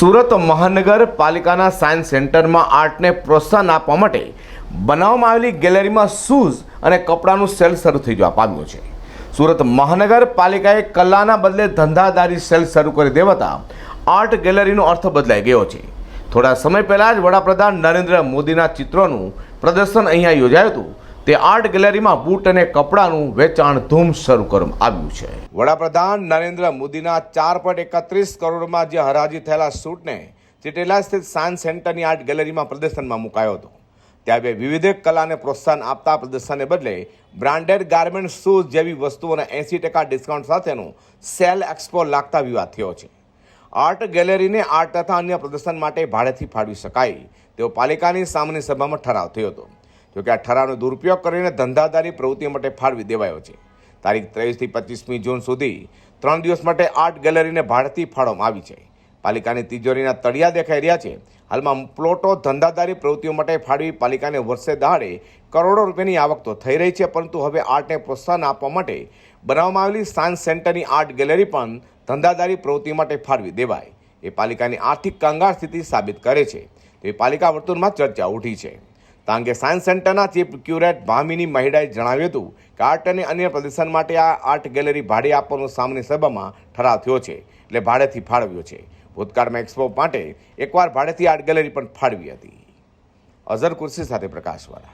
સુરત મહાનગરપાલિકાના સાયન્સ સેન્ટરમાં આર્ટને પ્રોત્સાહન આપવા માટે બનાવવામાં આવેલી ગેલેરીમાં શૂઝ અને કપડાનું સેલ શરૂ થઈ જવા પામ્યું છે. સુરત મહાનગરપાલિકાએ કલાના બદલે ધંધાદારી સેલ શરૂ કરી દેવાતા આર્ટ ગેલેરીનો અર્થ બદલાઈ ગયો છે. થોડા સમય પહેલાં જ વડાપ્રધાન નરેન્દ્ર મોદીના ચિત્રોનું પ્રદર્શન અહીંયા યોજાયું હતું. તે આર્ટ ગેલેરીમાં બૂટ અને કપડાનું વેચાણ ધૂમ શરૂ કરવામાં આવ્યું છે. વડાપ્રધાન નરેન્દ્ર મોદીના ચાર પોઈન્ટ એકત્રીસ કરોડમાં જે હરાજી થયેલા શૂટને ચિટેલા સ્થિત સાયન્સ સેન્ટરની આર્ટ ગેલેરીમાં પ્રદર્શનમાં મુકાયો હતો. ત્યાં બે વિવિધ કલાને પ્રોત્સાહન આપતા પ્રદર્શનને બદલે બ્રાન્ડેડ ગાર્મેન્ટ શૂઝ જેવી વસ્તુઓના એંસી ટકા ડિસ્કાઉન્ટ સાથેનું સેલ એક્સપો લાગતા વિવાદ થયો છે. આર્ટ ગેલેરીને આર્ટ તથા અન્ય પ્રદર્શન માટે ભાડેથી ફાળવી શકાય તેવો પાલિકાની સામાન્ય સભામાં ઠરાવ થયો હતો. જોકે આ ઠરાવનો દુરુપયોગ કરીને ધંધાદારી પ્રવૃત્તિઓ માટે ફાળવી દેવાયો છે. તારીખ ત્રેવીસથી પચીસમી જૂન સુધી ત્રણ દિવસ માટે આર્ટ ગેલેરીને ભાડેથી ફાળવવામાં આવી છે. પાલિકાની તિજોરીના તળિયા દેખાઈ રહ્યા છે. હાલમાં પ્લોટો ધંધાદારી પ્રવૃત્તિઓ માટે ફાળવી પાલિકાને વર્ષે દહાડે કરોડો રૂપિયાની આવક તો થઈ રહી છે, પરંતુ હવે આર્ટને પ્રોત્સાહન આપવા માટે બનાવવામાં આવેલી સાયન્સ સેન્ટરની આર્ટ ગેલેરી પણ ધંધાદારી પ્રવૃત્તિ માટે ફાળવી દેવાય. એ પાલિકાની આર્થિક કંગાળ સ્થિતિ સાબિત કરે છે. તે પાલિકા વર્તુળમાં ચર્ચા ઉઠી છે. આ અંગે સાયન્સ સેન્ટરના ચીફ ક્યુરેટ ભામિની મહિડાએ જણાવ્યું હતું કે આર્ટ અને અન્ય પ્રદર્શન માટે આ આર્ટ ગેલેરી ભાડે આપવાનો સામાન્ય સભામાં ઠરાવ થયો છે, એટલે ભાડેથી ફાળવ્યો છે. ભૂતકાળમાં એક્સપો માટે એકવાર ભાડેથી આર્ટ ગેલેરી પણ ફાળવી હતી. અઝર કુર્સી સાથે પ્રકાશવાળા.